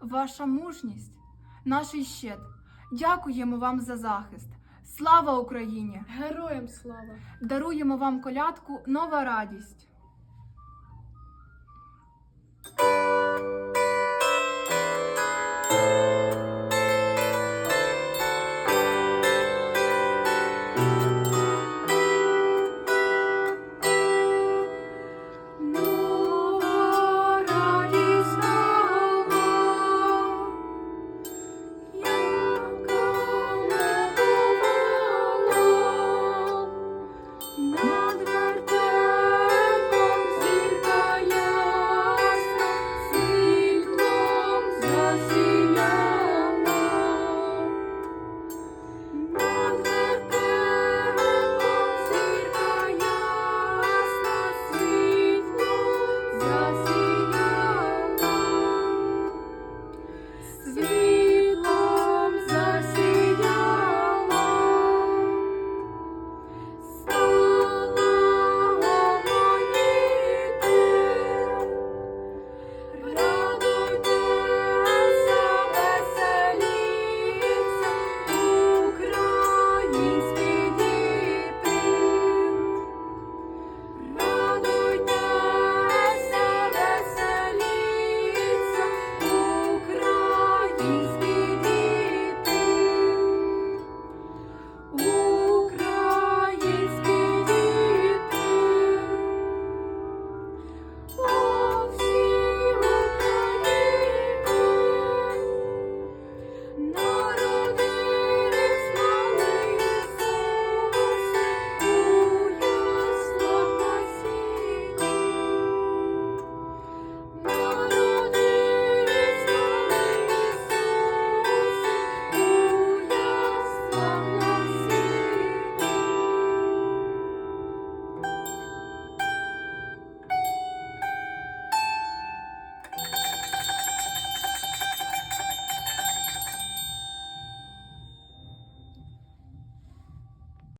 ваша мужність, наш щит. Дякуємо вам за захист. Слава Україні! Героям слава! Даруємо вам колядку нова радість.